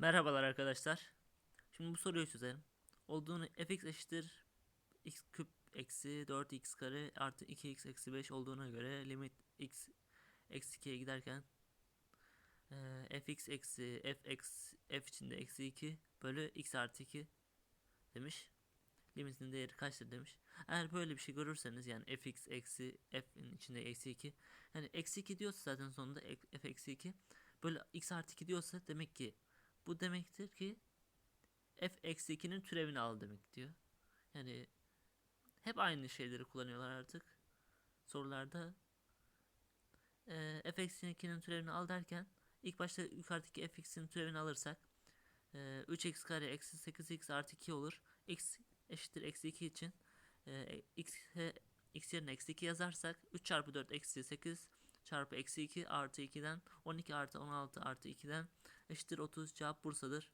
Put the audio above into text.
Merhabalar arkadaşlar. Şimdi bu soruyu çözelim. Olduğunu fx eşittir x küp eksi 4x kare artı 2x eksi 5 olduğuna göre limit x eksi 2'ye giderken eee, fx eksi f eksi f içinde eksi 2 bölü x artı 2 demiş. Limitin değeri kaçtır demiş. Eğer böyle bir şey görürseniz yani fx eksi f'in içinde eksi 2 yani eksi 2 diyorsa zaten sonunda f eksi 2 böyle x artı 2 diyorsa demek ki bu demektir ki f eksi 2'nin türevini al demek diyor. Yani hep aynı şeyleri kullanıyorlar artık sorularda. Ee, f eksi 2'nin türevini al derken ilk başta yukarıdaki fx'in türevini alırsak e, 3x kare eksi 8x artı 2 olur. x eşittir eksi 2 için e, x, e, x yerine eksi 2 yazarsak 3 çarpı 4 eksi 8 çarpı eksi 2 artı 2'den 12 artı 16 artı 2'den eşittir 30 cevap Bursa'dır.